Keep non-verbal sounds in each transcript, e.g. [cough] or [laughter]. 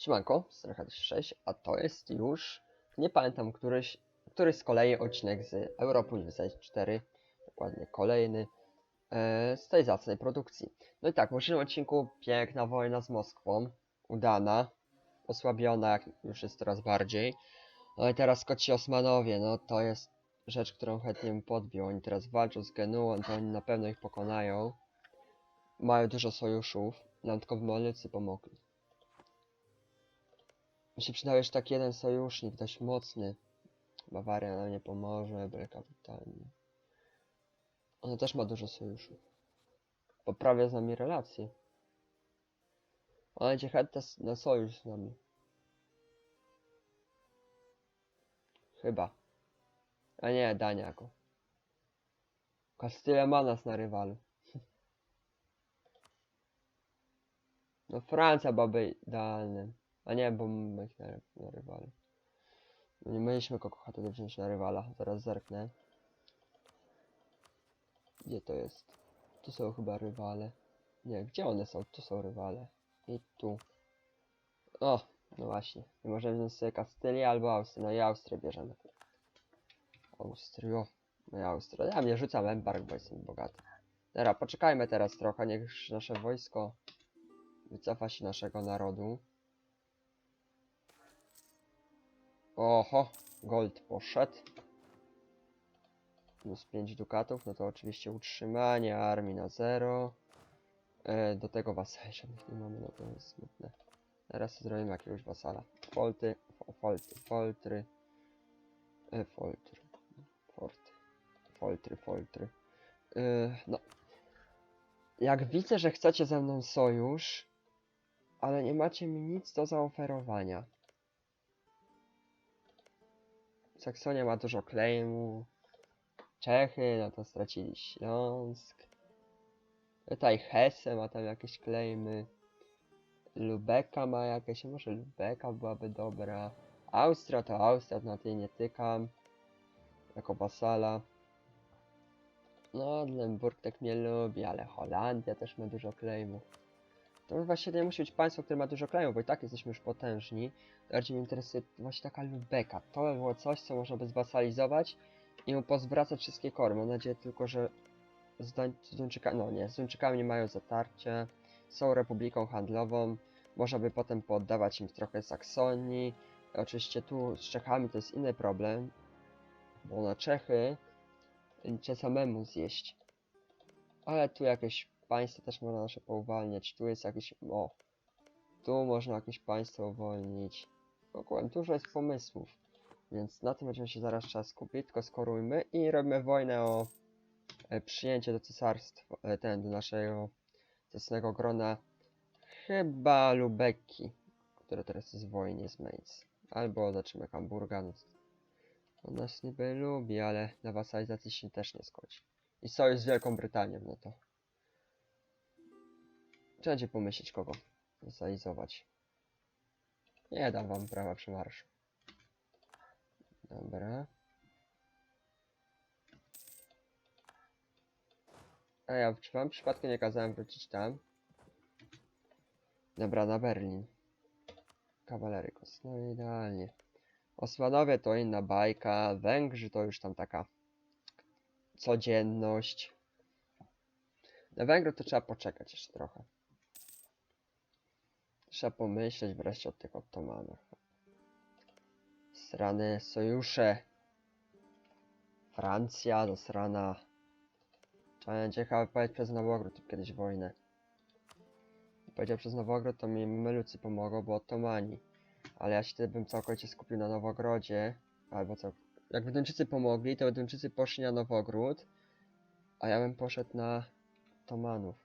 Siemanko, Strecha 6, a to jest już, nie pamiętam, któryś, z kolei odcinek z Europol 4, dokładnie kolejny, e, z tej zacnej produkcji. No i tak, w poprzednim odcinku piękna wojna z Moskwą, udana, osłabiona jak już jest coraz bardziej. No i teraz koci Osmanowie, no to jest rzecz, którą chętnie bym podbił. Oni teraz walczą z Genuą, to oni na pewno ich pokonają. Mają dużo sojuszów, nam tylko Molnicy pomogli. Mi się przydał jeszcze tak jeden sojusznik, dość mocny. Bawaria nam nie pomoże, Wielka Brytania. Ona też ma dużo sojuszów. Poprawia z nami relacje. Ona będzie chętna na sojusz z nami. Chyba. A nie, Daniako. Castilla ma nas na rywalu. [laughs] No Francja byłaby idealnym. A nie, bo my ich na, na. No nie mieliśmy kogo wtedy wziąć na rywala. Zaraz zerknę. Gdzie to jest? Tu są chyba rywale. Nie, gdzie one są? Tu są rywale. I tu. O, no właśnie. Nie możemy wziąć sobie Kastylię albo Austrię. No i Austrię bierzemy. Austrio. No i Austria. Ja mnie rzucam embark, bo jestem bogaty. Dobra, poczekajmy teraz trochę. Niech nasze wojsko wycofa się naszego narodu. Oho, gold poszedł. Plus 5 dukatów, no to oczywiście utrzymanie armii na zero. E, do tego wasali żadnych nie mamy, no to jest smutne. Teraz zrobimy jakiegoś wasala. Folty, fo- folty, foltry. E, foltry. Forty. Foltry, foltry. E, no. Jak widzę, że chcecie ze mną sojusz, ale nie macie mi nic do zaoferowania. Saksonia ma dużo claimu. Czechy, no to stracili Śląsk. Tutaj Hesse ma tam jakieś claimy. Lubeka ma jakieś, może Lubeka byłaby dobra. Austria to Austria, na tej nie tykam. Jako wasala. No, Lemburg tak nie lubi, ale Holandia też ma dużo claimów. To właśnie nie musi być państwo, które ma dużo claimów, bo i tak jesteśmy już potężni. Bardziej mnie interesuje właśnie taka Lubeka. To by było coś, co można by zwasalizować i mu pozwracać wszystkie kory. Mam nadzieję tylko, że z, Dań- z Duńczykami, no nie, z Duńczykami nie mają zatarcia, są republiką handlową, można by potem poddawać im trochę Saksonii. Oczywiście tu z Czechami to jest inny problem, bo na Czechy liczę samemu zjeść. Ale tu jakieś państwo też można nasze pouwalniać, tu jest jakieś, o, tu można jakieś państwo uwolnić. Ogółem dużo jest pomysłów. Więc na tym będziemy się zaraz trzeba skupić, tylko skorujmy i robimy wojnę o e, przyjęcie do cesarstwa, e, ten, do naszego cesnego grona chyba Lubeki, które teraz jest w wojnie z Mainz. Albo zaczniemy Hamburga, no, on nas niby lubi, ale na wasalizacji się też nie skodzi. I sojusz z Wielką Brytanią, no to trzeba będzie pomyśleć kogo wasalizować. Nie dam wam prawa przemarszu. Dobra. A ja czy wam przypadkiem nie kazałem wrócić tam? Dobra, na Berlin. Kawalerykos, no idealnie. Osmanowie to inna bajka, Węgrzy to już tam taka codzienność. Na Węgry to trzeba poczekać jeszcze trochę. Trzeba pomyśleć wreszcie o tych Ottomanach. Srane sojusze. Francja dosrana. Trzeba będzie chyba powiedzieć przez Nowogród kiedyś wojnę. Powiedział przez Nowogród, to mi Melucy pomogą, bo Ottomani. Ale ja się wtedy bym całkowicie skupił na Nowogrodzie. Albo co. Jak Duńczycy pomogli, to Duńczycy poszli na Nowogród. A ja bym poszedł na Ottomanów.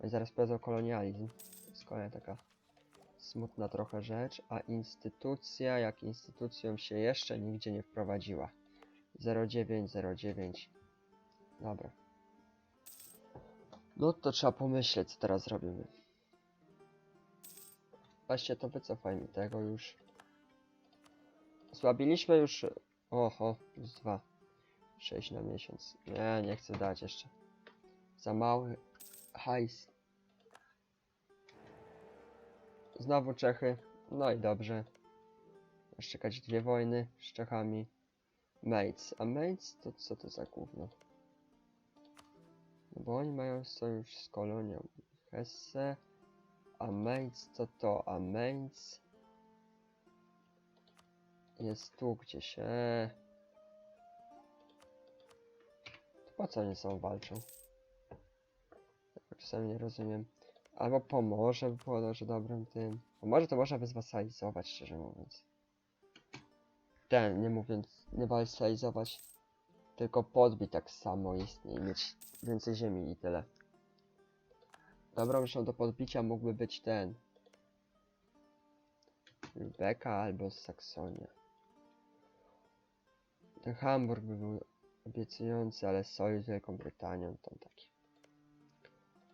Oni zaraz powiedzą kolonializm. Jest kolejna taka smutna trochę rzecz, a instytucja jak instytucją się jeszcze nigdzie nie wprowadziła. 0909. Dobra. No to trzeba pomyśleć, co teraz robimy. Właśnie to wycofajmy tego już. Osłabiliśmy już... Oho, plus dwa. 6 na miesiąc. Nie, nie chcę dać jeszcze. Za mały hajs. Znowu Czechy. No i dobrze. Masz czekać dwie wojny z Czechami. Mates. A Mates to co to za gówno? No bo oni mają sojusz z kolonią Hesse. A Mates to to? A Mates jest tu. Eee. To po co oni są walczą? Czasami nie rozumiem. Albo pomoże by było dobrze dobrym tym. Może to można wyzwasalizować, szczerze mówiąc. Ten, nie mówiąc, nie wasalizować, tylko podbić tak samo istnieje, mieć więcej ziemi i tyle. Dobrą rzeczą do podbicia mógłby być ten. Lubeka albo Saksonia. Ten Hamburg by był obiecujący, ale z Wielką Brytanią to taki.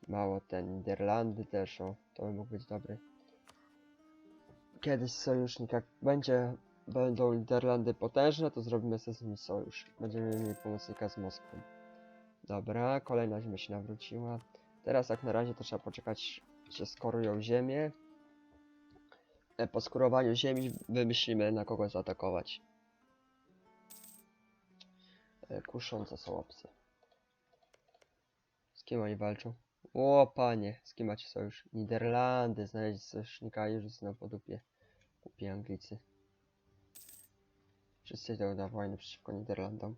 Mało ten Niderlandy też, o, to by mógł być dobry. Kiedyś sojusznik, jak będzie, będą Niderlandy potężne, to zrobimy sobie z nimi sojusz. Będziemy mieli pomocnika z Moskwą. Dobra, kolejna ziemia się nawróciła. Teraz jak na razie to trzeba poczekać, się skorują ziemię. E, Po skorowaniu ziemi wymyślimy na kogo zaatakować. E, Kuszące są opcje. Z kim oni walczą? O panie, z kim macie sojusz? Niderlandy, znaleźć sojusznika i już na podupie. Kupi Anglicy. Wszyscy idą na wojnę przeciwko Niderlandom.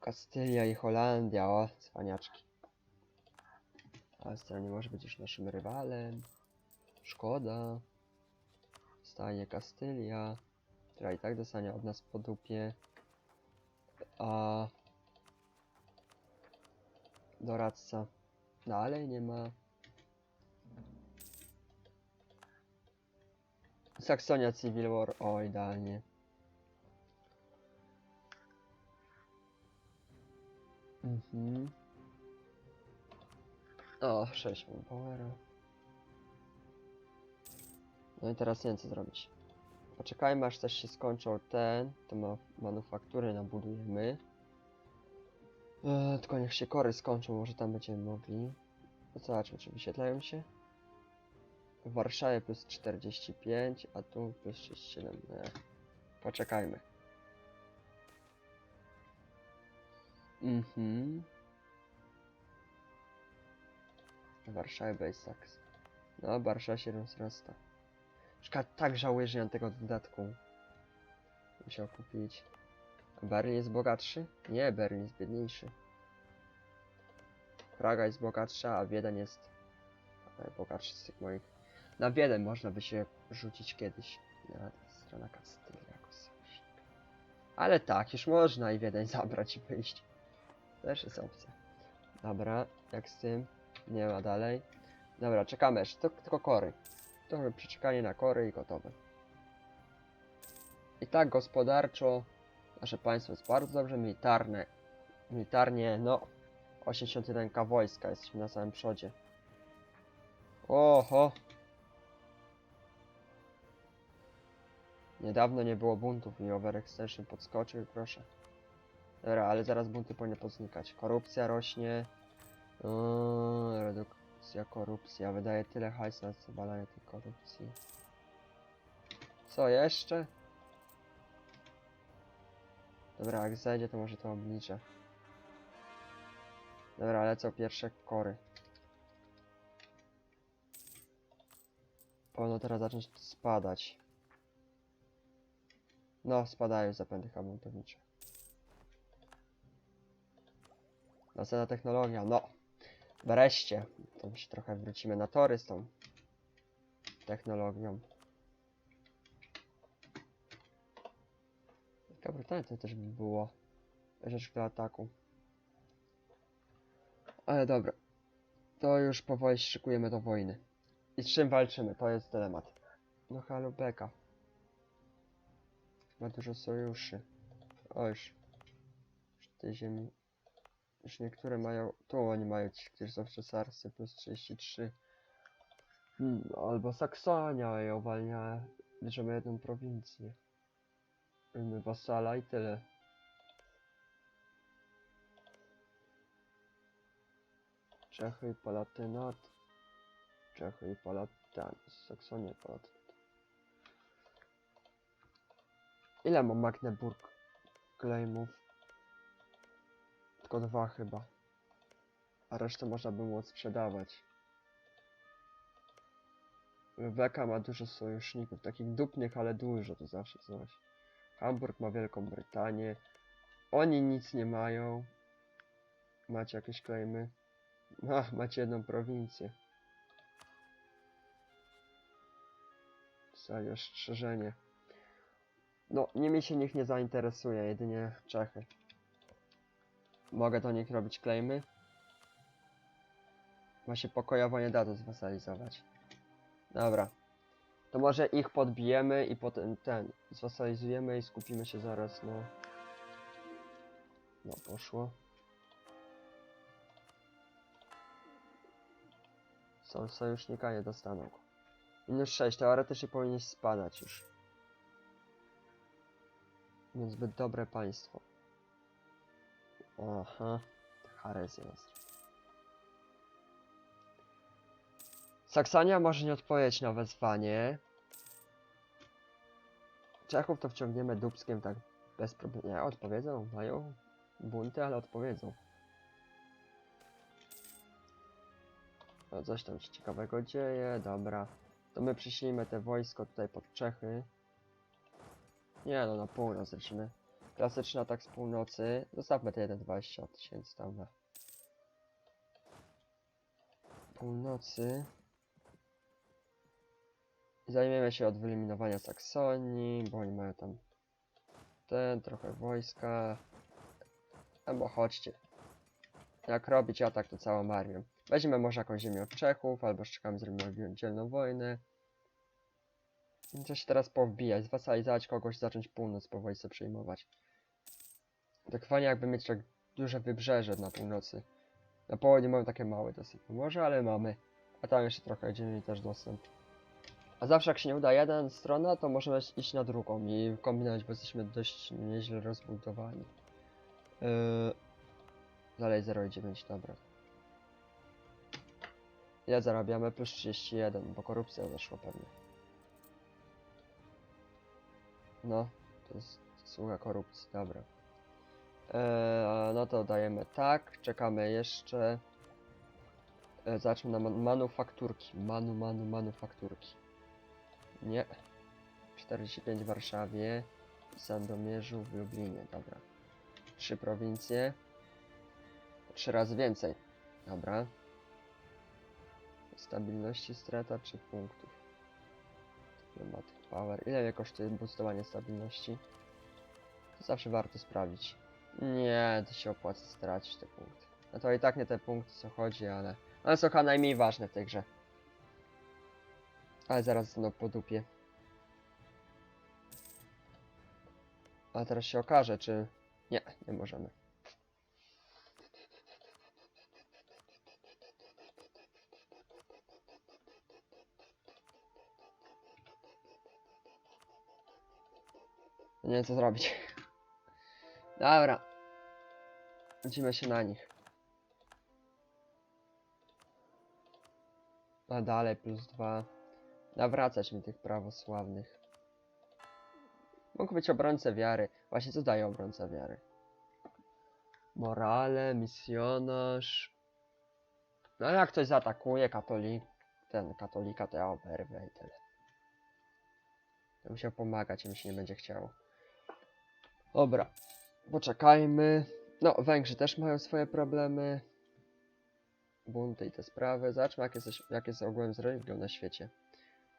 Kastylia i Holandia, o, cwaniaczki. Austria nie może być już naszym rywalem. Szkoda. Stanie Kastylia, która i tak dostanie od nas po dupie. A doradca dalej nie ma. Saksonia Civil War, o idealnie. Mhm. O, 6 mam. No i teraz nie wiem co zrobić. Poczekajmy aż też się skończą ten, to ma manufaktury nabudujemy. Eee, tylko niech się kory skończą, może tam będziemy mogli. No zobaczmy, czy wyświetlają się. W Warszawie plus 45, a tu plus 37. Nie. Poczekajmy. Mhm. W Warszawie Basics. No, Warszawa się rozrasta. Szkoda, tak żałuję, że nie mam tego dodatku. Musiał kupić. Berlin jest bogatszy? Nie, Berlin jest biedniejszy. Praga jest bogatsza, a Wiedeń jest najbogatszy z tych moich. Na Wiedeń można by się rzucić kiedyś. Na tę stronę Kastylii jako sojusznik. Ale tak, już można i Wiedeń [laughs] zabrać i wyjść. Też jest opcja. Dobra, jak z tym? Nie ma dalej. Dobra, czekamy jeszcze, to, tylko kory. To przeczekanie na kory i gotowe. I tak gospodarczo nasze państwo jest bardzo dobrze, militarne. Militarnie, no, 81k wojska, jesteśmy na samym przodzie. Oho! Niedawno nie było buntów i overextension podskoczył, proszę. Dobra, ale zaraz bunty powinny poznikać. Korupcja rośnie. Yy, redukcja korupcja. Wydaje tyle hajsu na zabalanie tej korupcji. Co jeszcze? Dobra, jak zajdzie to może to obniżę. Dobra, lecą pierwsze kory. Powinno teraz zacząć spadać. No, spadają zapędy hamontownicze. Następna technologia, no. Wreszcie. To się trochę wrócimy na tory z tą technologią. Brytania to też by było rzecz do ataku. Ale dobra. To już powoli szykujemy do wojny. I z czym walczymy? To jest dylemat. No halo beka. Ma dużo sojuszy. O już. Ziemi. Już niektóre mają. Tu oni mają ci, którzy są w plus 33. Hmm, albo Saksonia i owalnia. Bierzemy jedną prowincję. Mamy wasala i tyle. Czechy, Palatynat. Czechy i Palatany. Saksonia i Palatany. Ile ma Magdeburg claimów? Tylko dwa chyba. A resztę można by było sprzedawać. Lubeka ma dużo sojuszników, takich dupnych, ale dużo to zawsze coś. Hamburg ma Wielką Brytanię. Oni nic nie mają. Macie jakieś claimy? A, [laughs] macie jedną prowincję. Pisali ostrzeżenie. No, nimi się nikt nie zainteresuje, jedynie Czechy. Mogę do nich robić claimy? Ma się pokojowo nie da to zwasalizować. Dobra. To może ich podbijemy i potem ten zwasalizujemy i skupimy się zaraz na... No, poszło. Są sojusznika, nie dostaną. Minus 6, teoretycznie powinieneś spadać już. Niezbyt dobre państwo. Aha, herezja jest. Saksania może nie odpowiedzieć na wezwanie. Czechów to wciągniemy dubskiem tak bez problemu. Nie, odpowiedzą, mają bunty, ale odpowiedzą. No, coś tam się ciekawego dzieje, dobra. To my przyślijmy te wojsko tutaj pod Czechy. Nie no, na północ zacznijmy. Klasyczny atak z północy. Zostawmy te 1,20 tysięcy tam na północy. Zajmiemy się od wyeliminowania Saksonii, bo oni mają tam ten, trochę wojska. Albo chodźcie. Jak robić atak, to całą armią. Weźmiemy może jakąś ziemię od Czechów, albo z Czechami zrobimy dzielną wojnę. Trzeba się teraz powbijać, zwasalizować kogoś, zacząć północ po wojsce przejmować. Tak fajnie jakby mieć tak duże wybrzeże na północy. Na południu mamy takie małe dosyć może, ale mamy. A tam jeszcze trochę będziemy mieli też dostęp. A zawsze jak się nie uda jedna strona, to możemy iść na drugą i kombinować, bo jesteśmy dość nieźle rozbudowani. Yy... Dalej 0,9, dobra. Ile zarabiamy? Plus 31, bo korupcja zeszła pewnie. No, to jest sługa korupcji, dobra. Eee, no to dajemy tak, czekamy jeszcze. E, zacznę na man manufakturki. Manu, manu, manufakturki. Nie. 45 w Warszawie, w Sandomierzu, w Lublinie, dobra. Trzy prowincje. Trzy razy więcej. Dobra. Stabilności strata 3 punktów. Diplomatic Power. Ile mnie kosztuje boostowanie stabilności? To zawsze warto sprawdzić. Nie, to się opłaca stracić te punkty. No to i tak nie te punkty co chodzi, ale... One są chyba najmniej ważne w tej grze. Ale zaraz zostaną po dupie. A teraz się okaże, czy... Nie, nie możemy. Nie wiem co zrobić. Dobra. Widzimy się na nich. A dalej plus dwa. Nawracać mi tych prawosławnych. Mógł być obrońcę wiary. Właśnie co daje obrońca wiary? Morale, misjonarz. No ale jak ktoś zaatakuje katolik, ten katolika, to ja oberwę i tyle. Ja musiał pomagać, mi się nie będzie chciało. Dobra, poczekajmy. No, Węgrzy też mają swoje problemy. Bunty i te sprawy. Zobaczmy, jakie, coś, jakie jest ogółem z religią na świecie.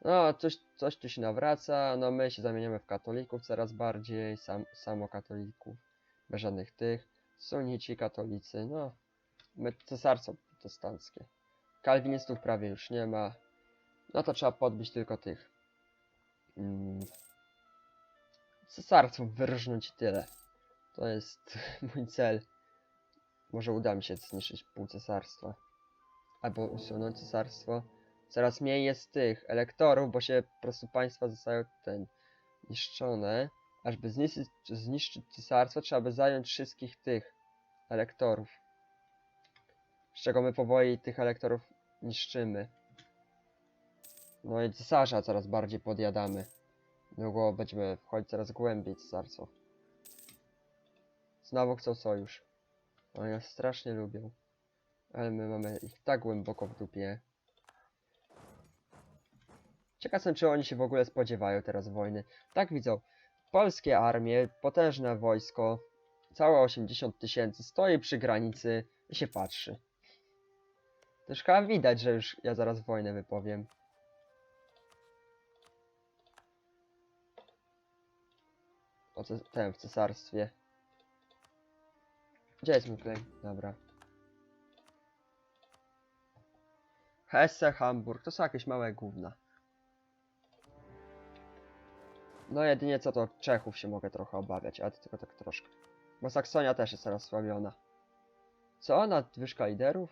No, coś, coś tu się nawraca. No, my się zamieniamy w katolików coraz bardziej. Sam, samo katolików. Bez żadnych tych. Sunici, katolicy. No, my cesarstwo protestanckie. Kalwinistów prawie już nie ma. No to trzeba podbić tylko tych. Mm, cesarców wyrżnąć tyle. To jest [laughs] mój cel. Może uda mi się zniszczyć pół cesarstwa. Albo usunąć cesarstwo. Coraz mniej jest tych elektorów, bo się po prostu państwa zostają ten niszczone. Aż by zniszczyć, zniszczyć cesarstwo, trzeba by zająć wszystkich tych elektorów. Z czego my powoli tych elektorów niszczymy. No i cesarza coraz bardziej podjadamy. Długo będziemy wchodzić coraz głębiej cesarstwo. Znowu chcą sojusz. Oni nas strasznie lubią. Ale my mamy ich tak głęboko w dupie. Ciekaw jestem, czy oni się w ogóle spodziewają teraz wojny. Tak widzą. Polskie armie, potężne wojsko, całe 80 tysięcy, stoi przy granicy i się patrzy. Już chyba widać, że już ja zaraz wojnę wypowiem. O ce- ten w cesarstwie. Gdzie jest mój? Dobra. Hesse, Hamburg, to są jakieś małe gówna. No jedynie co to Czechów się mogę trochę obawiać, ale tylko tak troszkę. Bo Saksonia też jest teraz słabiona. Co? Nadwyżka liderów?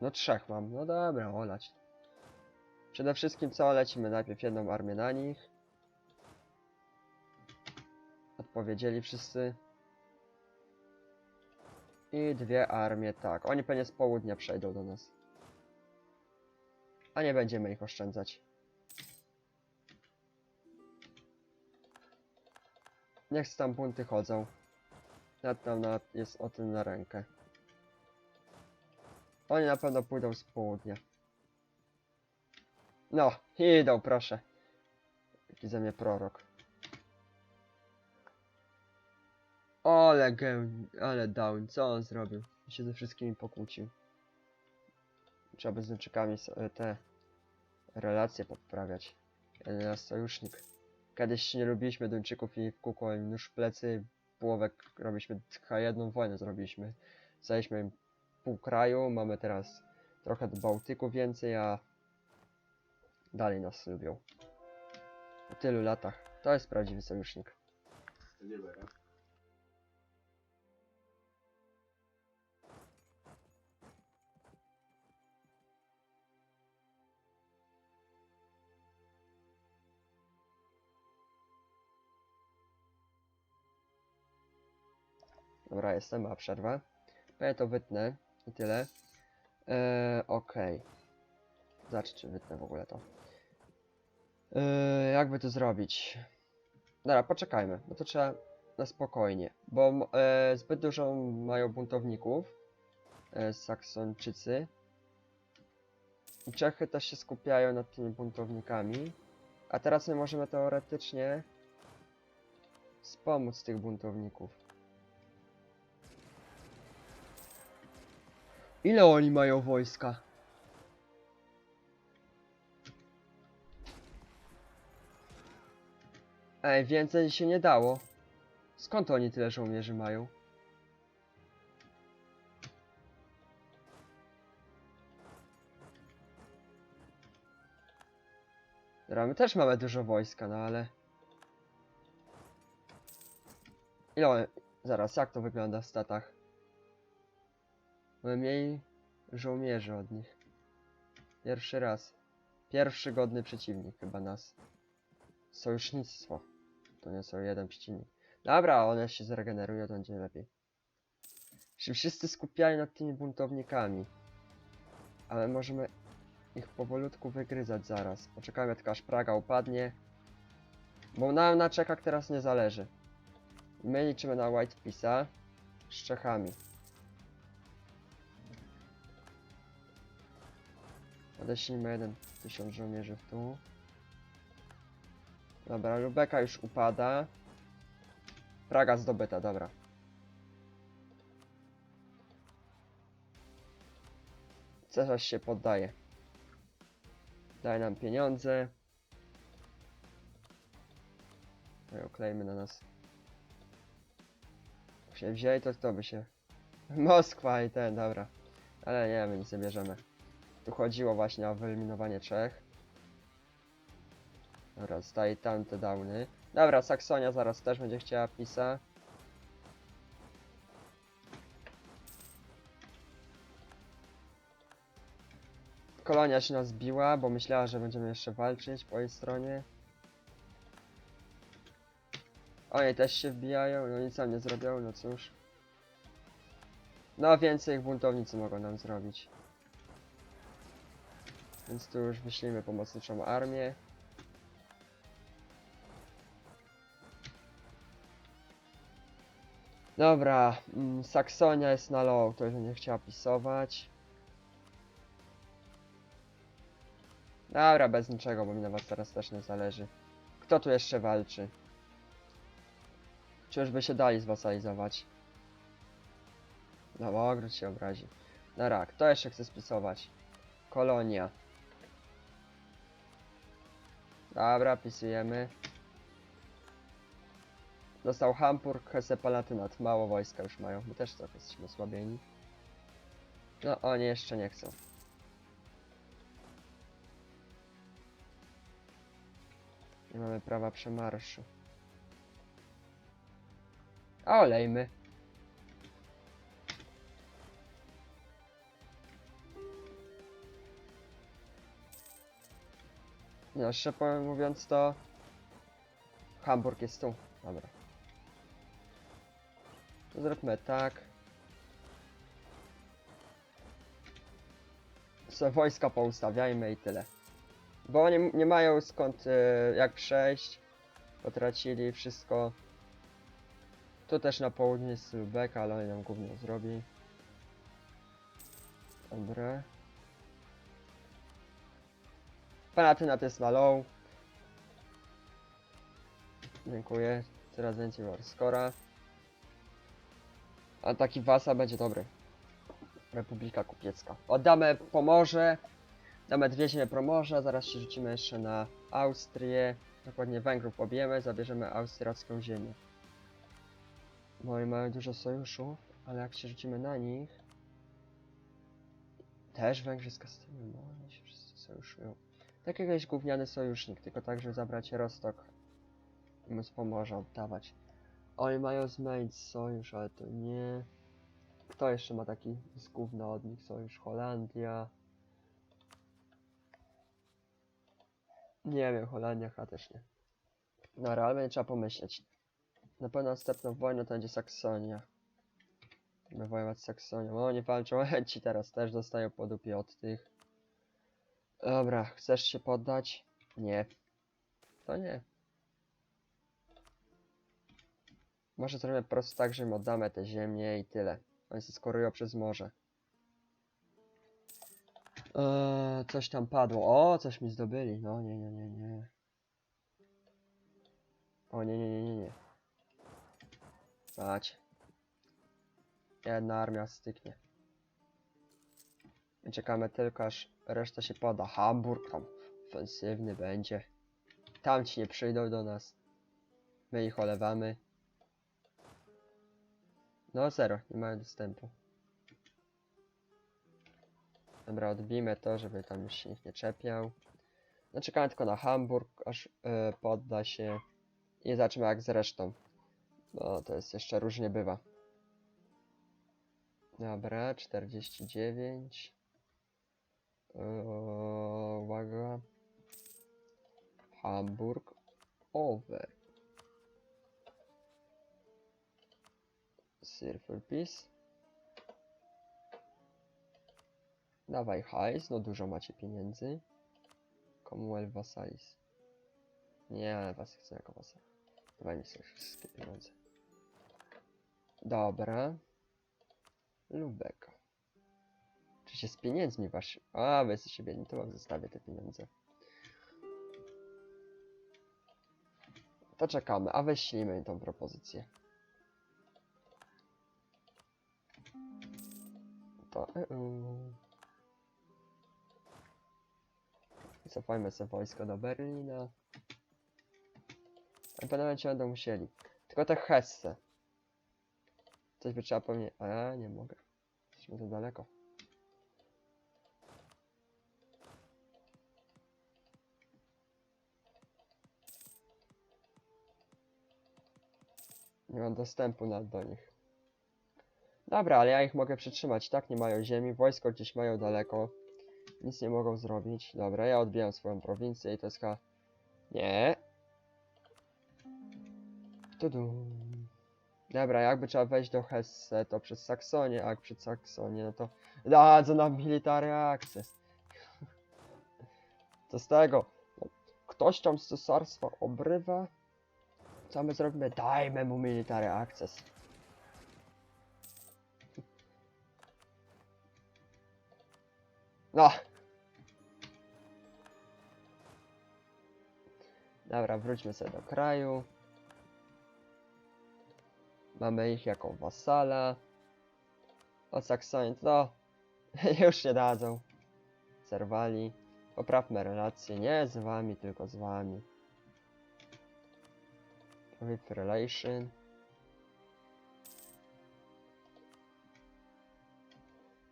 No trzech mam, no dobra, olać. Przede wszystkim co? Lecimy najpierw jedną armię na nich. Odpowiedzieli wszyscy. I dwie armie, tak. Oni pewnie z południa przejdą do nas. A nie będziemy ich oszczędzać. Niech tam bunty chodzą. Nad nam na, jest o tym na rękę. Oni na pewno pójdą z południa. No, idą, proszę. Jaki ze mnie prorok. Ale gę, ale down, co on zrobił? Się ze wszystkimi pokłócił. Trzeba by z te relacje poprawiać. Jeden sojusznik. Kiedyś nie lubiliśmy Duńczyków i w kółko im nóż w plecy, połowę k- robiliśmy, chyba jedną wojnę zrobiliśmy. Zajęliśmy im pół kraju, mamy teraz trochę do Bałtyku więcej, a dalej nas lubią. Po tylu latach. To jest prawdziwy sojusznik. Dobra, jestem, ma przerwę. Ja to wytnę i tyle. Eee, okej. Zacznę, czy wytnę w ogóle to. Eee, jakby to zrobić? Dobra, poczekajmy, bo to trzeba na spokojnie, bo e, zbyt dużo mają buntowników, e, Saksończycy. Czechy też się skupiają nad tymi buntownikami. A teraz my możemy teoretycznie wspomóc tych buntowników. Ile oni mają wojska? Ej, więcej się nie dało. Skąd oni tyle żołnierzy mają? Dobra, my też mamy dużo wojska, no ale... Ile one... Zaraz, jak to wygląda w statach? Mamy mniej żołnierzy od nich. Pierwszy raz. Pierwszy godny przeciwnik chyba nas. Sojusznictwo. To nie są jeden przeciwnik. Dobra, one się zregenerują, to będzie lepiej. Się wszyscy skupiają nad tymi buntownikami. Ale możemy ich powolutku wygryzać zaraz. Poczekajmy tylko aż Praga upadnie. Bo nam na Czechach teraz nie zależy. My liczymy na White Peace'a z Czechami. Odeślijmy jeden tysiąc żołnierzy w tu. Dobra, Lubeka już upada. Praga zdobyta, dobra. Cesarz się poddaje. Daj nam pieniądze. No i oklejmy na nas. Jak się wzięli, to kto by się... [laughs] Moskwa i ten, dobra. Ale nie, my nic nie bierzemy. Tu chodziło właśnie o wyeliminowanie Czech. Dobra, zostaje tamte downy. Dobra, Saksonia zaraz też będzie chciała pisa. Kolonia się nas biła, bo myślała, że będziemy jeszcze walczyć po jej stronie. Oni też się wbijają, no nic nam nie zrobią, no cóż. No więcej ich buntownicy mogą nam zrobić. Więc tu już wyślijmy pomocniczą armię. Dobra, mm, Saksonia jest na low, to nie chciała pisować. Dobra, bez niczego, bo mi na was teraz też nie zależy. Kto tu jeszcze walczy? Czy już by się dali zwasalizować? No, ogród się obrazi. Dobra, kto jeszcze chce spisować? Kolonia. Dobra, pisujemy. Dostał Hamburg, Hesse Palatynat. Mało wojska już mają. My też trochę jesteśmy osłabieni. No, oni jeszcze nie chcą. Nie mamy prawa przemarszu. Olejmy. No, szczerze mówiąc to... Hamburg jest tu. Dobra. To zróbmy tak. Se wojska poustawiajmy i tyle. Bo oni nie mają skąd, e, jak przejść. Potracili wszystko. Tu też na południe jest Lubeka, ale oni nam gówno zrobi. Dobra. Panatynat jest na low. Dziękuję. Coraz więcej Warskora. A taki Wasa będzie dobry. Republika Kupiecka. Oddamy Pomorze. Damy dwie ziemie Pomorza. Zaraz się rzucimy jeszcze na Austrię. Dokładnie Węgrów pobijemy. Zabierzemy austriacką ziemię. No i mają dużo sojuszów, ale jak się rzucimy na nich... Też Węgrzy z Kastylią. No, oni się wszyscy sojuszują. Tak jakiś gówniany sojusznik, tylko tak, żeby zabrać Rostok i móc Pomorza oddawać. Oni mają zmienić sojusz, ale to nie. Kto jeszcze ma taki z gówna od nich sojusz? Holandia. Nie wiem, Holandia chyba też nie. No realnie trzeba pomyśleć. Na pewno następną wojnę to będzie Saksonia. Będziemy wojować z Saksonią. O, nie walczą, ale [laughs] ci teraz też dostają po dupie od tych. Dobra, chcesz się poddać? Nie. To nie. Może zrobimy po prostu tak, że im oddamy te ziemię i tyle. Oni się skorują przez morze. Eee, coś tam padło. O, coś mi zdobyli. No, nie, nie, nie, nie. O, nie, nie, nie, nie, nie. Jedna armia styknie. Czekamy tylko aż reszta się poda. Hamburg tam ofensywny będzie. Tam ci nie przyjdą do nas. My ich olewamy. No zero, nie mają dostępu. Dobra, odbijmy to, żeby tam już się nikt nie czepiał. No czekamy tylko na Hamburg, aż e, podda się. I zobaczymy jak z resztą. No to jest jeszcze różnie bywa. Dobra, 49. Eee, uwaga. Hamburg. Over. Surfer Peace. Dawaj hajs, no dużo macie pieniędzy. Commonwealth Vasalis. Nie, was chcę jako wasal. Dawaj mi sobie wszystkie pieniądze. Dobra. Lubeka. Się z pieniędzmi wasz... A, wy jesteście biedni, to wam zostawię te pieniądze. To czekamy, a wyślijmy tą propozycję. To... Uh, Cofajmy sobie wojsko do Berlina. A panowie ci będą musieli. Tylko te Hesse. Coś by trzeba pewnie... A, nie mogę. Jesteśmy za daleko. Nie mam dostępu nawet do nich. Dobra, ale ja ich mogę przytrzymać. Tak nie mają ziemi, wojsko gdzieś mają daleko. Nic nie mogą zrobić. Dobra, ja odbijam swoją prowincję i to jest. Nie. Tudu. Dobra, jakby trzeba wejść do Hesse, to przez Saksonię, a jak przez Saksonię, no to dadzą nam military access. [laughs] Co z tego? Ktoś tam z cesarstwa obrywa. Co my zrobimy? Dajmy mu military access. No. Dobra, wróćmy sobie do kraju. Mamy ich jako wasala. Od Saksonii, no, [laughs] już nie dadzą. Zerwali. Poprawmy relacje, nie z wami, tylko z wami. With relation.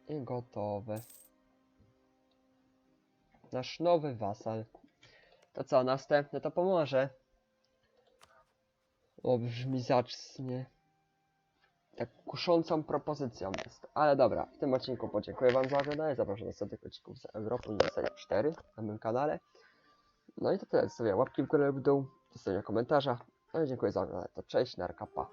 I gotowe. Nasz nowy wasal. To co, następne to pomoże. O, brzmi zacnie. Tak kuszącą propozycją jest. Ale dobra, w tym odcinku podziękuję wam za oglądanie. Zapraszam do następnych odcinków z i serii 4 na moim kanale. No i to tyle. Zostawiam łapki w górę lub dół, zostawiam komentarza. No i dziękuję za oglądanie. To cześć, narka, pa.